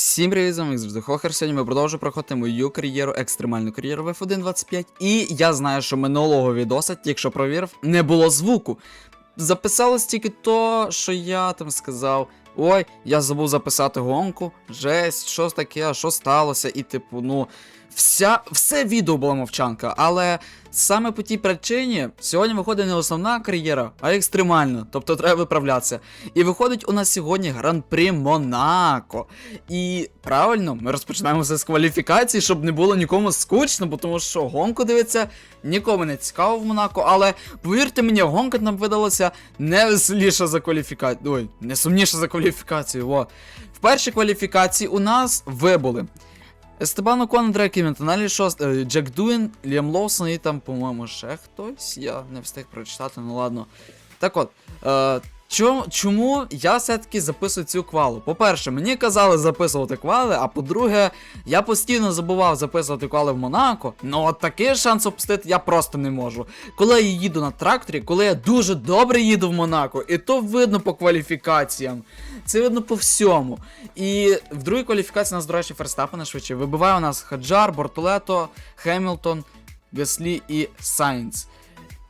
Всім привіт, з вами завжди Хохер. Сьогодні ми продовжуємо проходити мою кар'єру, екстремальну кар'єру в F1 25. І я знаю, що минулого відоса, якщо провірив, не було звуку. Записалось тільки то, що я там сказав. Ой, я забув записати гонку. Жесть, що таке, що сталося? І типу, ну. Вся, все відео була мовчанка, але саме по тій причині сьогодні виходить не основна кар'єра, а екстремальна, тобто треба виправлятися. І виходить у нас сьогодні гран-при Монако. І правильно, ми розпочинаємо все з кваліфікації, щоб не було нікому скучно, бо тому що гонку дивиться нікому не цікаво в Монако, але повірте мені, гонка нам видалася не веселіша за кваліфікацію. Ой, не сумніша за кваліфікацію. Во. В першій кваліфікації у нас вибули. Естебан Окон, Андрей Кіментоналі, Шост, е, Джек Дуін, Ліам Лоусон і там, по-моєму, ще хтось. Я не встиг прочитати, ну ладно. Так от, е, чому, чому я все-таки записую цю квалу? По-перше, мені казали записувати квали, а по-друге, я постійно забував записувати квали в Монако. Ну от такий шанс опустити я просто не можу. Коли я їду на тракторі, коли я дуже добре їду в Монако, і то видно по кваліфікаціям. Це видно по всьому. І в другій кваліфікації у нас, до речі, Ферстапена швидше. Вибиває у нас Хаджар, Бортолето, Хемілтон, Гаслі і Сайнц.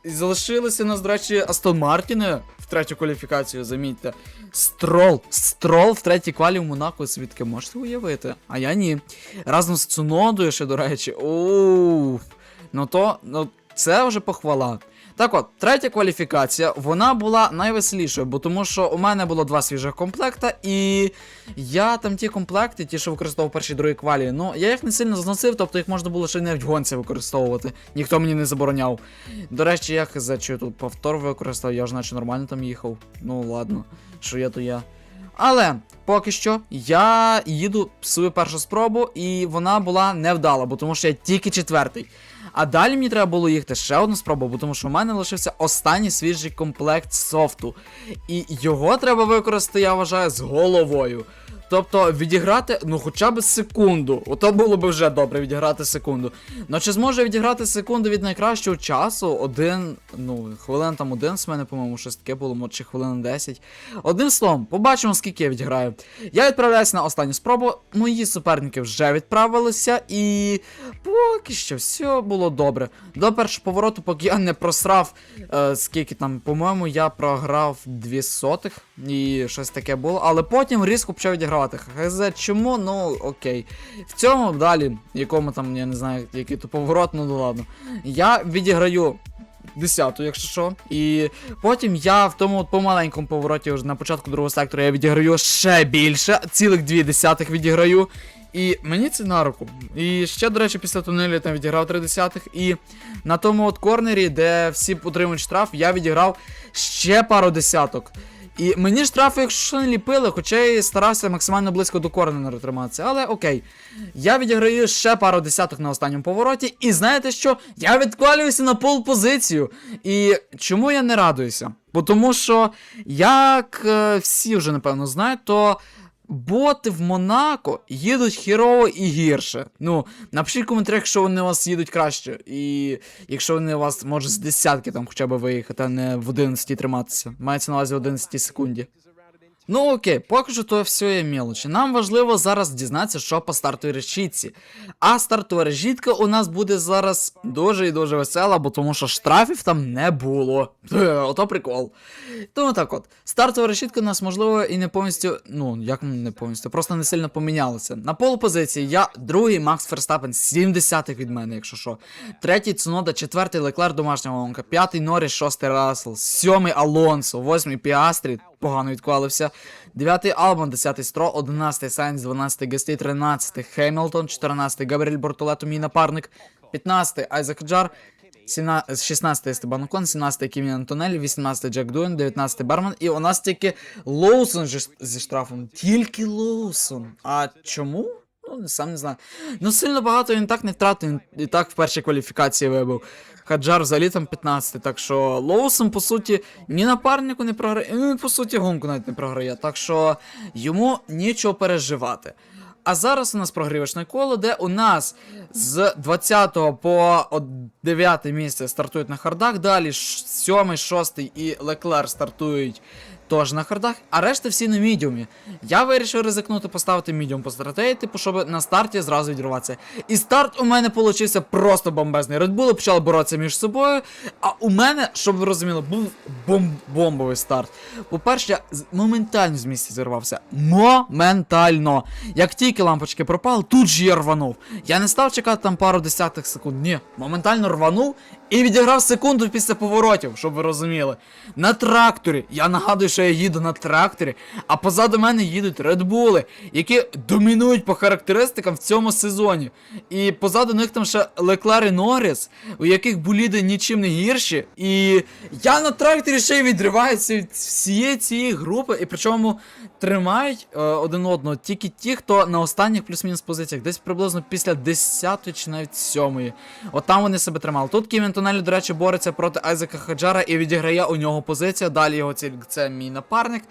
І залишилися у нас, до речі, Астон Мартіни третю кваліфікацію, замітьте. Строл. Строл в третій квалі в Монако, свідки можете уявити? А я ні. Разом з Цунодою ще, до речі. Оу. Ну то, ну, це вже похвала. Так от, третя кваліфікація, вона була найвеселішою, бо тому що у мене було два свіжих комплекта, і я там ті комплекти, ті, що використовував перші другій квалі, ну я їх не сильно зносив, тобто їх можна було ще й не в гонці використовувати. Ніхто мені не забороняв. До речі, я чи тут повтор використав, я ж наче нормально там їхав. Ну ладно, що я, то я. Але поки що я їду свою першу спробу, і вона була невдала, бо тому що я тільки четвертий. А далі мені треба було їхати ще одну спробу, бо тому що в мене лишився останній свіжий комплект софту. І його треба використати, я вважаю, з головою. Тобто відіграти, ну хоча б секунду. Ото було б вже добре відіграти секунду. Ну чи зможе відіграти секунду від найкращого часу? Один, ну, хвилин там 11 в мене, по-моєму, щось таке було, чи хвилин 10. Одним словом, побачимо, скільки я відіграю. Я відправляюся на останню спробу. Мої суперники вже відправилися, і поки що все було добре. До першого повороту, поки я не просрав, е, скільки там, по-моєму, я програв 2 сотих і щось таке було, але потім різко почав відігравати. Хз, чому? Ну окей. В цьому далі, якому там, я не знаю, який то поворот, ну ладно. Я відіграю. Десяту, якщо що. І потім я в тому от помаленькому повороті, вже на початку другого сектору, я відіграю ще більше, цілих дві десятих відіграю. І мені це на руку. І ще, до речі, після тунелю я там відіграв три десятих. І на тому от корнері, де всі отримують штраф, я відіграв ще пару десяток. І мені штрафи, якщо не ліпили, хоча я старався максимально близько до корнера триматися. Але окей. Я відіграю ще пару десяток на останньому повороті. І знаєте що? Я відквалююся на пол позицію. І чому я не радуюся? Бо тому що, як е, всі вже напевно знають, то. Боти в Монако їдуть хірово і гірше. Ну, напишіть в коментарях, якщо вони у вас їдуть краще. І якщо вони у вас може з десятки там хоча б виїхати, а не в 11 триматися. Мається на увазі в 11 секунді. Ну окей, поки що то все є мелочі. Нам важливо зараз дізнатися, що по стартовій решітці. А стартова решітка у нас буде зараз дуже і дуже весела, бо тому що штрафів там не було. Ото прикол. Тому так от, стартова решітка у нас можливо і не повністю, ну як не повністю, просто не сильно помінялася. На полупозиції я другий Макс Ферстапен, 70 від мене, якщо що. Третій Цунода, четвертий Леклер домашня гонка, п'ятий Норріс, шостий Рассел, сьомий Алонсо, восьмий Піастрі, погано відквалився. 9 Албан, 10 Стро, 11 Сайнс, 12 Гесті, 13 Хемілтон, 14 Габріель Бортолето, мій напарник, 15 Айзек Джар, 17 16 Естебан Окон, 17-й Кімін Антонель, 18 Джек Дуен, 19 Барман, і у нас тільки Лоусон зі штрафом. Тільки Лоусон. А чому? Ну, сам не знаю. Ну, сильно багато він так не втратив, він і так в першій кваліфікації вибив. Хаджар взагалі там 15, так що Лоусон, по суті, ні напарнику не програє, ну, по суті, гонку навіть не програє, так що йому нічого переживати. А зараз у нас прогрівочне коло, де у нас з 20 по 9 місце стартують на хардах, далі 7, 6 і Леклер стартують теж на хардах, а решта всі на мідіумі. Я вирішив ризикнути поставити мідіум по стратегії, типу, щоб на старті зразу відірватися. І старт у мене получився просто бомбезний. Bull почали боротися між собою. А у мене, щоб ви розуміли, був бом- бомбовий старт. По-перше, я моментально з місця зірвався. Моментально. Як тільки лампочки пропали, тут же я рванув. Я не став чекати там пару десятих секунд. Ні, моментально рванув і відіграв секунду після поворотів, щоб ви розуміли. На тракторі. Я нагадую, що я їду на тракторі, а позаду мене їдуть редбули, які домінують по характеристикам в цьому сезоні. І позаду них там ще Леклер і Норріс, у яких боліди нічим не гірші. І я на тракторі ще й відриваюся від всієї цієї групи, і причому тримають е, один одного тільки ті, хто на останніх плюс-мінус позиціях, десь приблизно після 10 чи навіть 7. От там вони себе тримали. Тут Ківін Тонелі, до речі, бореться проти Айзека Хаджара і відіграє у нього позиція. Далі його ціль це мій напарник.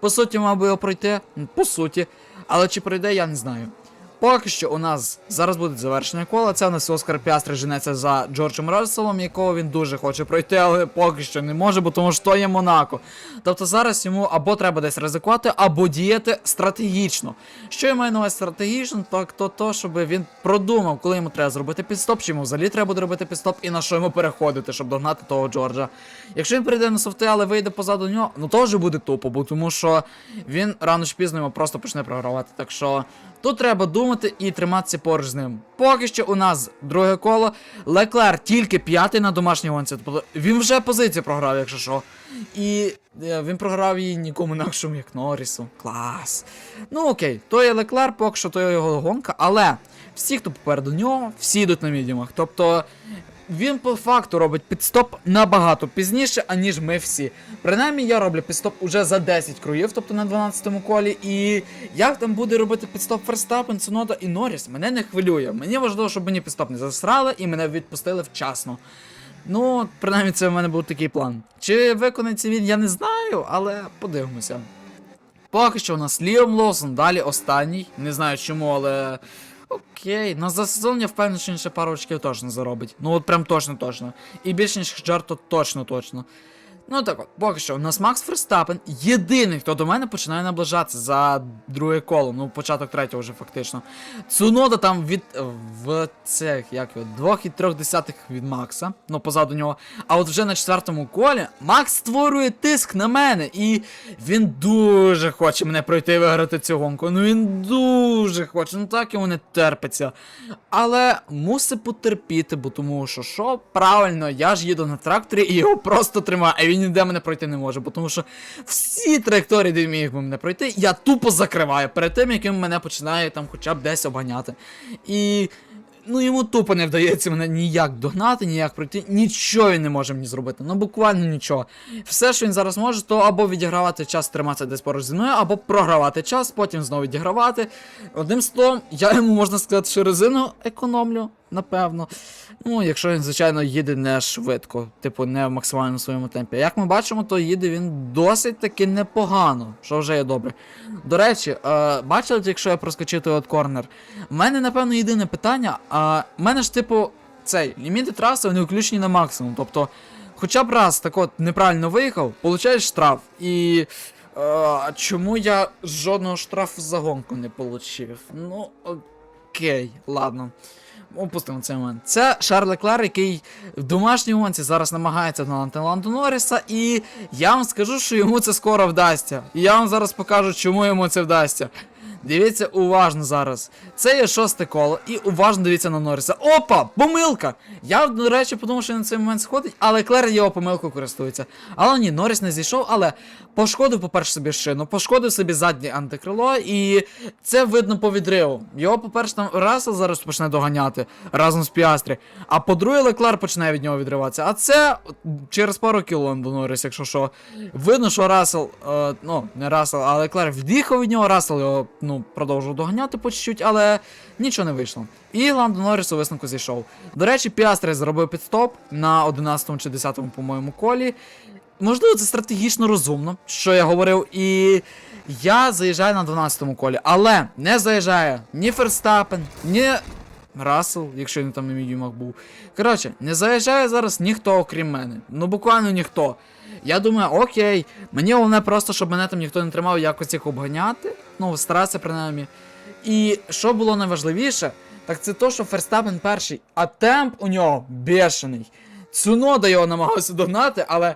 По суті, мав би його пройти. По суті. Але чи пройде, я не знаю. Поки що у нас зараз буде завершення кола. Це у нас Оскар Піастри женеться за Джорджем Расселом, якого він дуже хоче пройти, але поки що не може, бо тому що то є Монако. Тобто зараз йому або треба десь ризикувати, або діяти стратегічно. Що я маю на увазі стратегічно, так то, то щоб він продумав, коли йому треба зробити підстоп, чи йому взагалі треба буде робити підстоп, і на що йому переходити, щоб догнати того Джорджа. Якщо він прийде на софти, але вийде позаду нього, ну теж буде тупо, бо тому що він рано чи пізно йому просто почне програвати. Так що тут треба думати і триматися поруч з ним. Поки що у нас друге коло. Леклер тільки п'ятий на домашній гонці. Тобто він вже позицію програв, якщо що. І е, він програв її нікому інакшому, як Норрісу. Клас. Ну окей, то є Леклер, поки що то є його гонка, але всі, хто попереду нього, всі йдуть на мідіумах. Тобто. Він по факту робить підстоп набагато пізніше, аніж ми всі. Принаймні, я роблю підстоп уже за 10 круїв, тобто на 12-му колі. І як там буде робити підстоп Ферстапен, Цунода і Норріс, мене не хвилює. Мені важливо, щоб мені підстоп не засрали і мене відпустили вчасно. Ну, принаймні, це в мене був такий план. Чи виконається він, я не знаю, але подивимося. Поки що у нас Ліом Лосон, далі останній. Не знаю чому, але. Окей, на за сезон я впевнений, що інше пару очків точно заробить. Ну от прям точно точно. І більше ніж Джарто точно точно. Ну так от, поки що, у нас Макс Ферстапен єдиний, хто до мене починає наближатися за друге коло, ну початок третього вже фактично. Цунода там від в цих, як його, двох і трьох десятих від Макса, ну позаду нього. А от вже на четвертому колі Макс створює тиск на мене, і він дуже хоче мене пройти і виграти цю гонку. Ну він дуже хоче, ну так йому не терпиться. Але мусить потерпіти, бо тому що що, правильно, я ж їду на тракторі і його просто тримаю, він ніде мене пройти не може, тому що всі траєкторії, де міг би мене пройти, я тупо закриваю перед тим, як він мене починає там хоча б десь обганяти. І. Ну йому тупо не вдається мене ніяк догнати, ніяк пройти. Нічого він не може мені зробити. Ну буквально нічого. Все, що він зараз може, то або відігравати час, триматися десь поруч зі мною, або програвати час, потім знову відігравати. Одним словом, я йому можна сказати, що резину економлю, напевно. Ну, якщо він, звичайно, їде не швидко, типу, не в максимальному своєму темпі. Як ми бачимо, то їде він досить таки непогано, що вже є добре. До речі, е, бачили, якщо я проскочив той от корнер? У мене, напевно, єдине питання, а в мене ж, типу, цей ліміти траси вони включені на максимум. Тобто, хоча б раз так от неправильно виїхав, получаєш штраф. І. е, чому я жодного штрафу за гонку не отримав? Ну, окей, ладно. Опустимо цей момент. Це Шарль Леклер, який в домашній гонці зараз намагається на Ланду Норріса, і я вам скажу, що йому це скоро вдасться. І я вам зараз покажу, чому йому це вдасться. Дивіться уважно зараз. Це є шосте коло, і уважно дивіться на Норріса. Опа! Помилка! Я, до речі, подумав, що він на цей момент сходить, але Клер його помилкою користується. Але ні, Норріс не зійшов, але пошкодив, по-перше, собі шину, пошкодив собі заднє антикрило, і це видно по відриву. Його, по-перше, там Рассел зараз почне доганяти разом з Піастрі. А по-друге, Леклер починає від нього відриватися. А це через пару кіл до Норріс, якщо що. Видно, що Рассел, е, ну, не Рассел, а Леклер від'їхав від нього, Рассел його, ну, продовжував доганяти по чуть-чуть, але нічого не вийшло. І Ландо Норріс у висновку зійшов. До речі, Піастри зробив підстоп на 11 чи 10, по-моєму, колі. Можливо, це стратегічно розумно, що я говорив, і я заїжджаю на 12-му колі, але не заїжджає ні Ферстапен, ні Рассел, якщо він там на мідіумах був. Коротше, не заїжджає зараз ніхто, окрім мене. Ну буквально ніхто. Я думаю, окей, мені головне просто, щоб мене там ніхто не тримав якось їх обганяти. Ну, старався принаймні. І що було найважливіше, так це то, що Ферстапен перший, а темп у нього бешений. Цунода його намагався догнати, але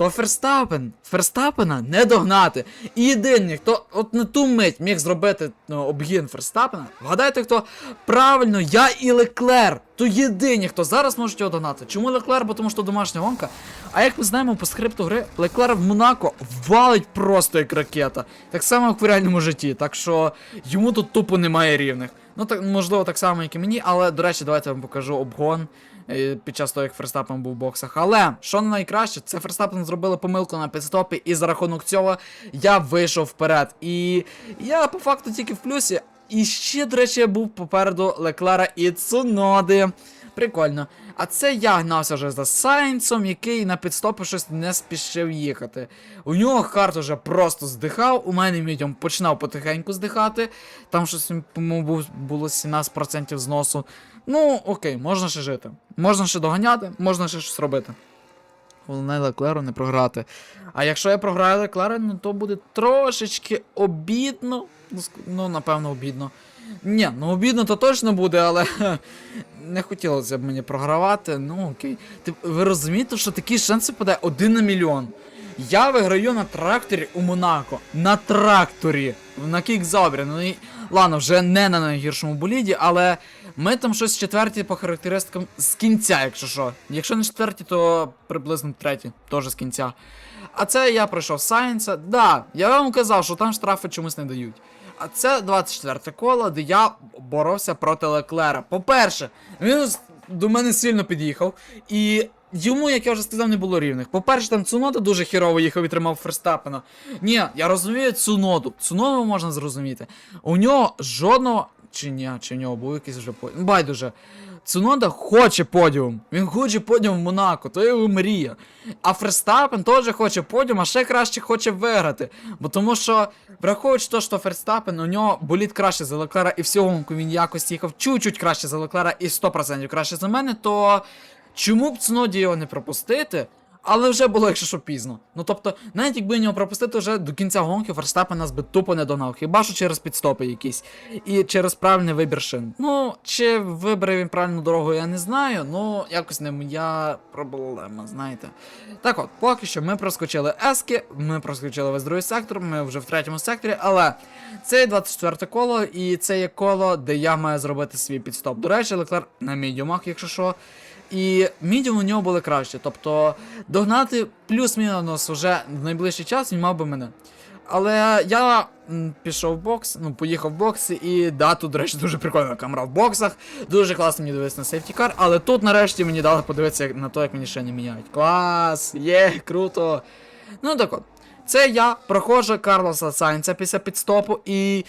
то Ферстапен. Ферстапена не догнати. І єдиний, хто от на ту мить міг зробити ну, обгін Ферстапена, вгадайте, хто правильно, я і Леклер. То єдині, хто зараз може його догнати. Чому Леклер? Бо тому що домашня гонка. А як ми знаємо по скрипту гри, Леклер в Монако валить просто як ракета. Так само, як в реальному житті. Так що йому тут тупо немає рівних. Ну так можливо так само, як і мені, але до речі, давайте я вам покажу обгон під час того, як Ферстапен був в боксах. Але що найкраще, це Ферстапен зробили помилку на підстопі, і за рахунок цього я вийшов вперед. І я по факту тільки в плюсі. І ще, до речі, був попереду Леклера і Цуноди. Прикольно. А це я гнався вже за Сайнцом, який на підстопи щось не спішив їхати. У нього хард уже просто здихав, у мене мідіум починав потихеньку здихати. Там щось, по-моєму, було 17% зносу. Ну, окей, можна ще жити. Можна ще доганяти, можна ще щось робити. Головне Леклеру не програти. А якщо я програю Леклера, ну то буде трошечки обідно. Ну, Ну, напевно, обідно. Ні, ну обідно то точно буде, але не хотілося б мені програвати. Ну окей. Ти, ви розумієте, що такі шанси падає один на мільйон. Я виграю на тракторі у Монако. На тракторі. На кікзабрі. Ну і ладно, вже не на найгіршому боліді, але ми там щось четверті по характеристикам з кінця, якщо що. Якщо не четверті, то приблизно треті, теж з кінця. А це я пройшов Сайенса. Да, я вам казав, що там штрафи чомусь не дають. А це 24 коло, де я боровся проти Леклера. По-перше, він до мене сильно під'їхав. І йому, як я вже сказав, не було рівних. По-перше, там Цунода дуже хірово їхав і тримав Ферстапена. Ні, я розумію Цуноду. Цуноду можна зрозуміти. У нього жодного. Чи ні, чи в нього був якийсь вже подіум. Байдуже. Цунода хоче подіум. Він хоче подіум в Монако, то його мрія. А Ферстапен теж хоче подіум, а ще краще хоче виграти. Бо тому що, враховуючи те, що Ферстапен, у нього боліт краще за Леклера і всього він якось їхав чуть-чуть краще за Леклера і 100% краще за мене, то чому б Цуноді його не пропустити? Але вже було, якщо що пізно. Ну тобто, навіть якби його пропустити вже до кінця гонки, Ферстапен нас би тупо не догнав. Хіба що через підстопи якісь. І через правильний вибір шин. Ну, чи вибрав він правильну дорогу, я не знаю. Ну, якось не моя проблема, знаєте. Так от, поки що ми проскочили ески, ми проскочили весь другий сектор, ми вже в третьому секторі, але це 24 коло, і це є коло, де я маю зробити свій підстоп. До речі, Леклер на мідіумах, якщо що. І мідіум у нього були краще. Тобто догнати плюс-мінус вже в найближчий час він мав би мене. Але я пішов в бокс, ну, поїхав в бокс, і да, тут, до речі, дуже прикольна камера в боксах. Дуже класно мені дивитися на сейфтікар, але тут нарешті мені дали подивитися на те, як мені ще не міняють. Клас! Є, круто! Ну так от. Це я проходжу Карлоса Сайнца після підстопу, і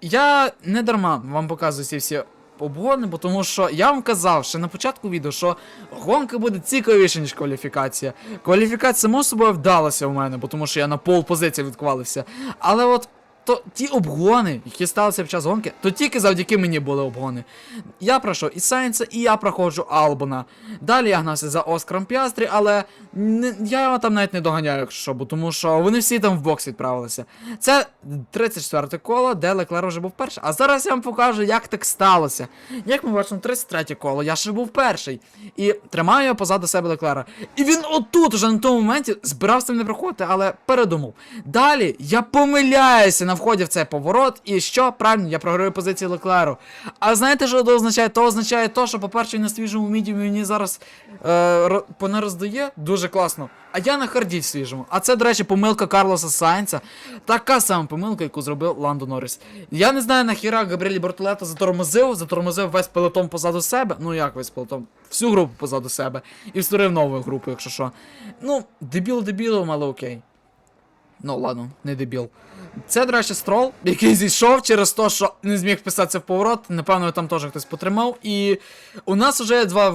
я не дарма вам показую ці всі обгони, бо тому що я вам казав ще на початку відео, що гонка буде цікавіша, ніж кваліфікація. Кваліфікація, само собою, вдалася у мене, бо тому що я на пол позиції відквалився. Але от то ті обгони, які сталися під час гонки, то тільки завдяки мені були обгони. Я пройшов і Сайнса, і я проходжу Албона. Далі я гнався за Оскаром Піастрі, але не, я його там навіть не доганяю, якщо бо тому що вони всі там в бокс відправилися. Це 34 коло, де Леклер вже був перший. А зараз я вам покажу, як так сталося. Як ми бачимо, 33 коло, я ще був перший. І тримаю я позаду себе Леклера. І він отут, уже на тому моменті, збирався мене проходити, але передумав. Далі я помиляюся на вході в цей поворот, і що? Правильно, я програю позиції Леклеру. А знаєте, що це означає? То означає то, що, по-перше, на свіжому мідіумі мені зараз е, ро- понароздає дуже класно. А я на харді свіжому. А це, до речі, помилка Карлоса Сайнца. Така сама помилка, яку зробив Ландо Норріс. Я не знаю, нахіра Габріель Бортолето затормозив, затормозив весь пелотон позаду себе. Ну як весь пелотон? Всю групу позаду себе. І створив нову групу, якщо що. Ну, дебіл дебілом, але окей. Ну, ладно, не дебіл. Це, до речі, строл, який зійшов через те, що не зміг вписатися в поворот. Напевно, там теж хтось потримав. І у нас вже два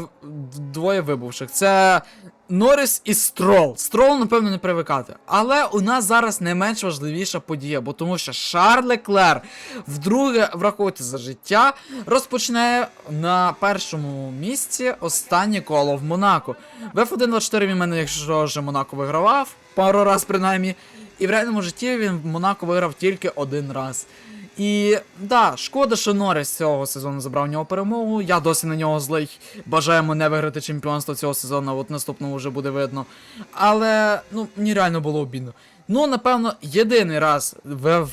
двоє вибувших. Це Норріс і Строл. Строл, напевно, не привикати. Але у нас зараз не менш важливіша подія, бо тому що Шарль Леклер вдруге, враховуйте за життя, розпочинає на першому місці останнє коло в Монако. В F1 24 він мене, якщо вже Монако вигравав. пару раз принаймні. І в реальному житті він в Монако виграв тільки один раз. І да, шкода, що Норріс цього сезону забрав у нього перемогу. Я досі на нього злий. Бажаємо не виграти чемпіонство цього сезону, от наступного вже буде видно. Але ну, мені реально було обідно. Ну, напевно, єдиний раз в, в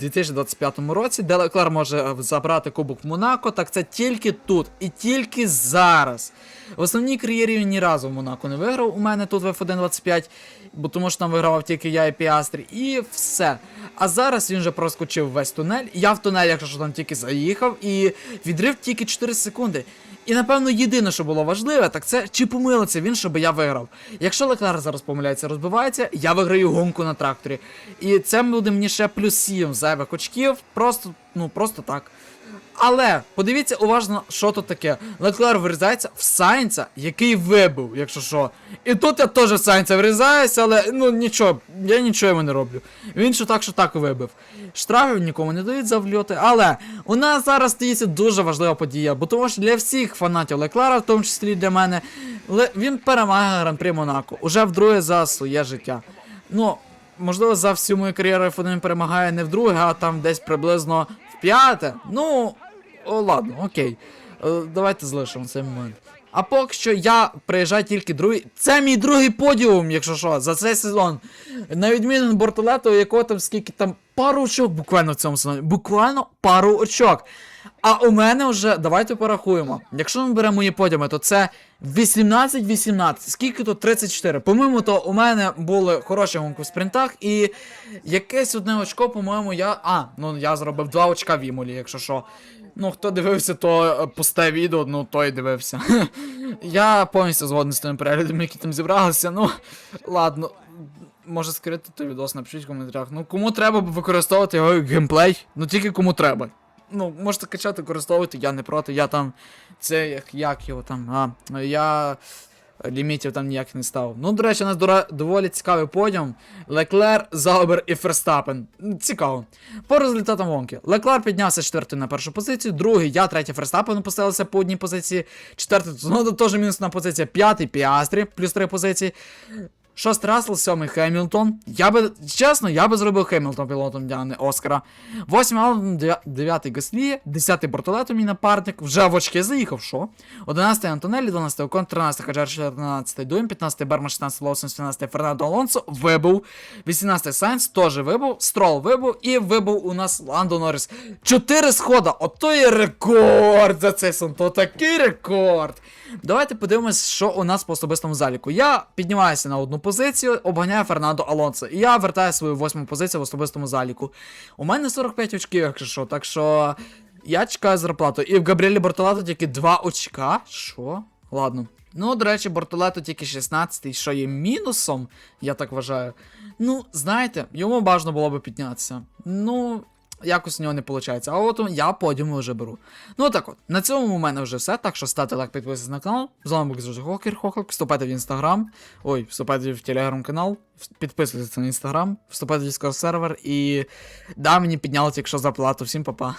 2025 році, де Леклер може забрати Кубок в Монако, так це тільки тут і тільки зараз. В основній кар'єрі він ні разу в Монако не виграв. У мене тут в F1 25, бо тому що там вигравав тільки я і Піастрі, і все. А зараз він вже проскочив весь тунель. Я в тунель, якщо що там тільки заїхав, і відрив тільки 4 секунди. І напевно єдине, що було важливе, так це чи помилиться він, щоб я виграв. Якщо Леклер зараз помиляється, розбивається, я виграю гонку на тракторі. І це буде мені ще плюс 7 зайвих очків, просто, ну просто так. Але подивіться уважно, що тут таке. Леклер врізається в Сайнца, який вибив, якщо що. І тут я теж в Сайнца врізаюся, але ну нічого, я нічого йому не роблю. Він що так, що так вибив. Штрафів нікому не дають за вльоти, але у нас зараз стається дуже важлива подія, бо тому що для всіх фанатів Леклера, в тому числі для мене, він перемагає Гран-при Монако. Уже вдруге за своє життя. Ну, можливо, за всю мою кар'єру F1 перемагає не вдруге, а там десь приблизно в п'яте. Ну, о, ладно, окей. Е, давайте залишимо цей момент. А поки що я приїжджаю тільки другий. Це мій другий подіум, якщо що, за цей сезон. На відміну від Бортолето, у якого там скільки там пару очок буквально в цьому сезоні. Буквально пару очок. А у мене вже, давайте порахуємо. Якщо ми беремо мої подіуми, то це 18-18. Скільки то 34. По-моєму, то у мене були хороші гонки в спринтах, і якесь одне очко, по-моєму, я. А, ну я зробив два очка в Імолі, якщо що. Ну, хто дивився, то е, пусте відео, ну той дивився. я повністю згоден з тими переглядами, які там зібралися. Ну, ладно. Може скрити той відос, напишіть в коментарях. Ну, кому треба використовувати його геймплей, ну тільки кому треба. Ну, можете качати, використовувати, я не проти, я там. Це як, як його там. А, я лімітів там ніяк не став. Ну, до речі, у нас дора- доволі цікавий подіум. Леклер, Заубер і Ферстапен. Цікаво. По результатам гонки. Леклер піднявся з четвертої на першу позицію, другий, я, третій Ферстапен опустилися по одній позиції, четвертий, ну, теж мінусна позиція, п'ятий Піастрі, плюс три позиції. Шостий Рассел, сьомий Хемілтон. Я би, чесно, я би зробив Хемілтон пілотом для Оскара. Восьмий дев'я- дев'ятий Гаслі, десятий Бортолето, мій напарник, вже в очки заїхав, що? Одинадцятий Антонелі, дванадцятий Окон, тринадцятий Хаджар, чотирнадцятий Дуєм, п'ятнадцятий Берман, шістнадцятий Лоусон, сімнадцятий Фернандо Алонсо, вибув. Вісімнадцятий Сайнс теж вибув, Строл вибув і вибув у нас Ландо Норріс. Чотири схода, ото є рекорд за цей сон, то такий рекорд. Давайте подивимось, що у нас по особистому заліку. Я піднімаюся на одну позицію, обганяю Фернандо Алонсо. І я вертаю свою восьму позицію в особистому заліку. У мене 45 очків, якщо що, так що я чекаю зарплату. І в Габріелі Бортолато тільки 2 очка. Що? Ладно. Ну, до речі, Бортолето тільки 16-й, що є мінусом, я так вважаю. Ну, знаєте, йому бажано було би піднятися. Ну, якось у нього не виходить. А от я подіуми вже беру. Ну так от, на цьому у мене вже все. Так що ставте лайк, підписуйтесь на канал. З вами був Зрозу Хокер Хохок. Вступайте в інстаграм. Ой, вступайте в телеграм-канал. Підписуйтесь на інстаграм, вступайте в Discord сервер і да, мені підняли якщо заплату. Всім па-па.